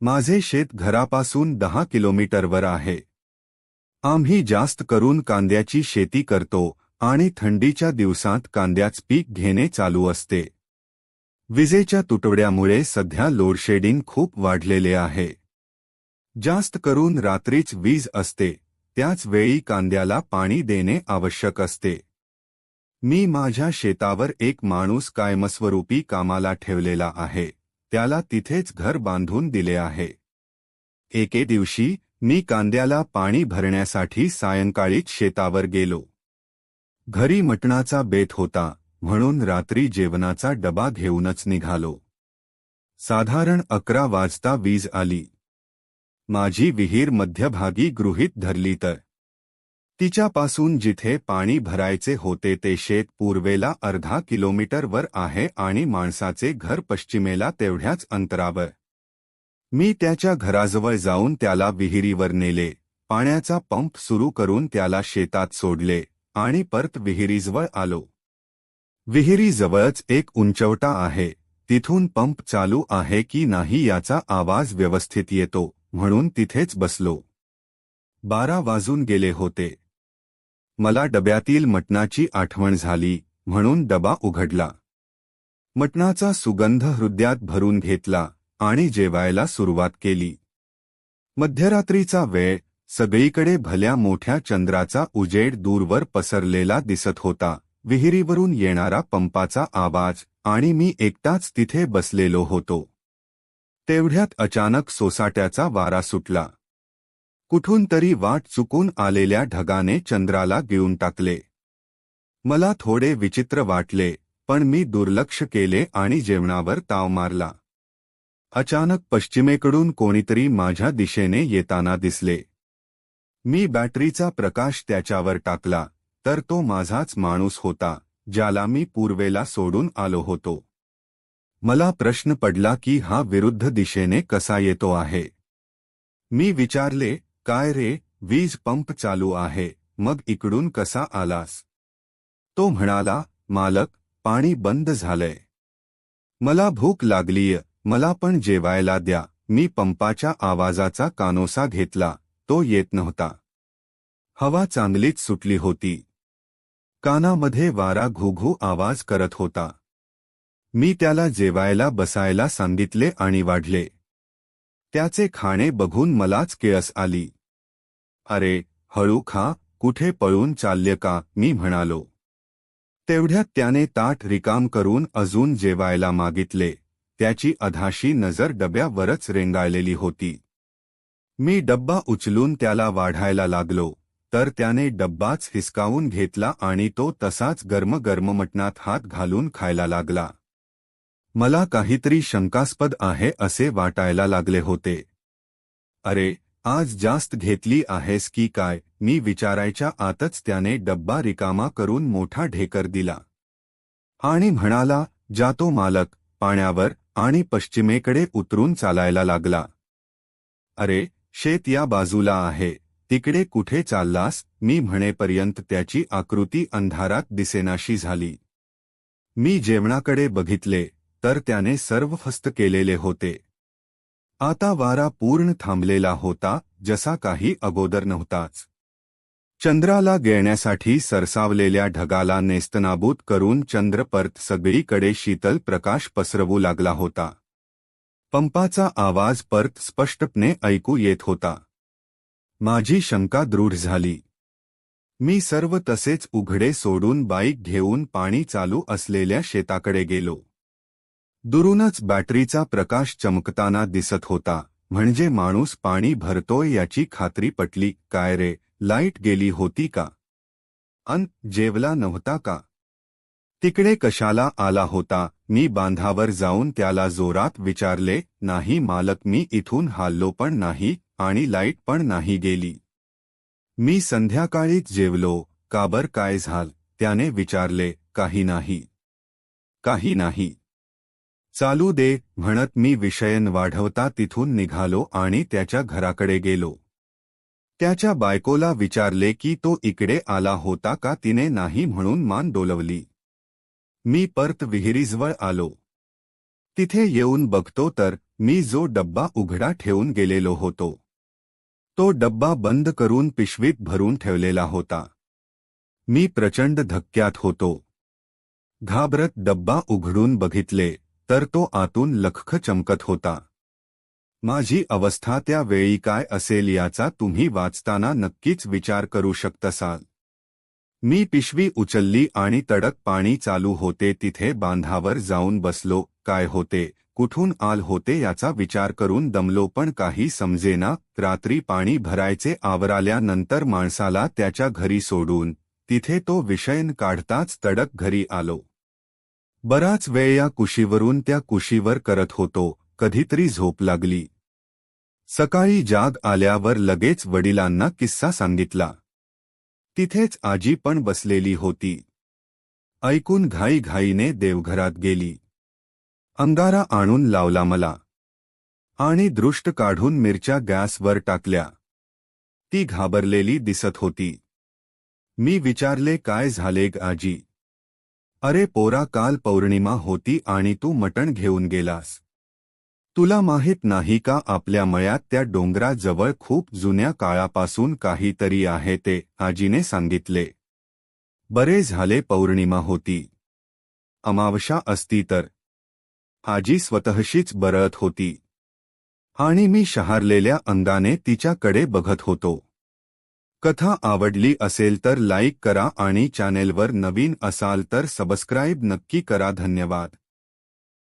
माझे शेत घरापासून दहा किलोमीटरवर आहे. आम्ही जास्त करून कांद्याची शेती करतो आणि थंडीच्या दिवसांत कांद्याच पीक घेणे चालू असते. विजेच्या तुटवड्यामुळे सध्या लोडशेडिंग खूप वाढलेले आहे. जास्त करून रात्रीच वीज असते त्याच वेळी कांद्याला पाणी देणे आवश्यक असते. मी माझ्या शेतावर एक माणूस कायमस्वरूपी कामाला ठेवलेला आहे. त्याला तिथेच घर बांधून दिले आहे. एके दिवशी मी कांद्याला पाणी भरण्यासाठी सायंकाळीच शेतावर गेलो. घरी मटणाचा बेत होता म्हणून रात्री जेवणाचा डबा घेऊनच निघालो. साधारण अकरा वाजता वीज आली. माझी विहीर मध्यभागी गृहीत धरली तर तिच्यापासून जिथे पाणी भरायचे होते ते शेत पूर्वेला अर्धा किलोमीटरवर आहे आणि माणसाचे घर पश्चिमेला तेवढ्याच अंतरावर. मी त्याच्या घराजवळ जाऊन त्याला विहिरीवर नेले. पाण्याचा पंप सुरू करून त्याला शेतात सोडले आणि परत विहिरीजवळ आलो. विहिरीजवळच एक उंचवटा आहे. तिथून पंप चालू आहे की नाही याचा आवाज व्यवस्थित येतो म्हणून तिथेच बसलो. बारा वाजून गेले होते. मला डब्यातील मटणाची आठवण झाली म्हणून डबा उघडला. मटणाचा सुगंध हृदयात भरून घेतला आणि जेवायला सुरुवात केली. मध्यरात्रीचा वेळ सगळीकडे भल्या मोठ्या चंद्राचा उजेड दूरवर पसरलेला दिसत होता विहिरीवरून येणारा पंपाचा आवाज आणि मी एकटाच तिथे बसलेलो होतो. तेवढ्यात अचानक सोसाट्याचा वारा सुटला. कुठून तरी वाट चुकून आलेल्या ढगाने चंद्राला गिळून टाकले. मला थोडे विचित्र वाटले पण मी दुर्लक्ष केले आणि जेवणावर ताव मारला. अचानक पश्चिमेकडून कोणीतरी माझ्या दिशेने येताना दिसले. मी बॅटरीचा प्रकाश त्याच्यावर टाकला तर तो माझाच माणूस होता ज्याला मी पूर्वेला सोडून आलो होतो. मला प्रश्न पडला की हा विरुद्ध दिशेने कसा येतो आहे? मी विचारले काय रे वीज पंप चालू आहे मग इकडून कसा आलास? तो म्हणाला मालक पाणी बंद झालंय. मला भूक लागलीय मला पण जेवायला द्या. मी पंपाच्या आवाजाचा कानोसा घेतला तो येत नव्हता. हवा चांगलीच सुटली होती. कानामध्ये वारा घुघू आवाज करत होता. मी त्याला जेवायला बसायला सांगितले आणि वाढले. त्याचे खाणे बघून मलाच केळस आली. अरे हळू खा कुठे पळून चालले का मी म्हणालो. तेवढ्यात त्याने ताट रिकाम करून अजून जेवायला मागितले. त्याची अधाशी नजर डब्यावरच रेंगाळलेली होती. मी डब्बा उचलून त्याला वाढायला लागलो. तर त्याने डब्बाच हिसकावून घेतला आणि तो तसाच गरम मटणात हात घालून खायला लागला. मला काहीतरी शंकास्पद आहे असे वाटायला लागले होते. अरे आज जास्त घेतली आहेस की काय? मी विचारायच्या आतच त्याने डब्बा रिकामा करून मोठा ढेकर दिला. आणि म्हणाला जातो मालक. पाण्यावर आणि पश्चिमेकडे उतरून चालायला लागला. अरे शेत या बाजूला आहे. तिकडे कुठे चाललास? मी म्हणेपर्यंत त्याची आकृती अंधारात दिसेनाशी झाली. मी जेवणाकडे बघितले तर त्याने सर्व फस्त केलेले होते. आता वारा पूर्ण थांबलेला होता जसा काही अगोदर नव्हताच. चंद्राला गेळण्यासाठी सरसावलेल्या ढगाला नेस्तनाबूत करून चंद्र परत सगळीकडे शीतल प्रकाश पसरवू लागला होता. पंपाचा आवाज परत स्पष्टपणे ऐकू येत होता. माझी शंका दृढ झाली. मी सर्व तसेच उघडे सोडून बाईक घेऊन पाणी चालू असलेल्या शेताकडे गेलो. दुरूनच बॅटरीचा प्रकाश चमकताना दिसत होता. म्हणजे माणूस पाणी भरतोय याची खात्री पटली. काय रे लाइट गेली होती का? अन जेवला नव्हता का? तिकडे कशाला आला होता? मी बांधावर जाऊन त्याला जोरात विचारले. नाही मालक मी इथून हाललो पण नाही आणि लाइट पण नाही गेली. मी संध्याकाळीच जेवलो. काबर काय झाल? त्याने विचारले. काही नाही. काही नाही. चालू दे म्हणत मी विषयन वाढवता तिथून निघालो आणि त्याच्या घराकडे गेलो. त्याच्या बायकोला विचारले की तो इकडे आला होता का तिने नाही म्हणून मान डोलवली. मी परत विहिरीजवळ आलो. तिथे येऊन बघतो तर मी जो डब्बा उघडा ठेवून गेलेलो होतो. तो डब्बा बंद करून पिशवीत भरून ठेवलेला होता. मी प्रचंड धक्क्यात होतो. घाबरत डब्बा उघडून बघितले. तर तो आतून लखख चमकत होता. माझी अवस्था त्या वेळी काय असेल याचा तुम्ही वाचताना नक्कीच विचार करू शकतसाल. मी पिशवी उचलली आणि तडक पाणी चालू होते तिथे बांधावर जाऊन बसलो. काय होते? कुठून आल होते याचा विचार करून दमलो पण काही समजेना रात्री पाणी भरायचे आवराल्यानंतर माणसाला त्याच्या घरी सोडून तिथे तो विषयन काढताच तडक घरी आलो. बराच वेळ या कुशीवरून त्या कुशीवर करत होतो कधीतरी झोप लागली. सकाळी जाग आल्यावर लगेच वडिलांना किस्सा सांगितला. तिथेच आजी पण बसलेली होती. ऐकून घाईघाईने देवघरात गेली. अंगारा आणून लावला मला. आणि दृष्ट काढून मिरच्या गॅसवर टाकल्या. ती घाबरलेली दिसत होती. मी विचारले काय झाले ग आजी? अरे पोरा काल पौर्णिमा होती आणि तू मटण घेऊन गेलास. तुला माहीत नाही का आपल्या मळ्यात त्या डोंगराजवळ खूप जुन्या काळापासून काहीतरी आहे ते आजीने सांगितले. बरे झाले पौर्णिमा होती. अमावशा असती तर. आजी स्वतःशीच बरळत होती. आणि मी शहारलेल्या अंगाने तिच्याकडे बघत होतो. कथा आवडली असेल तर लाईक करा आणि चॅनेलवर नवीन असाल तर सबस्क्राईब नक्की करा. धन्यवाद.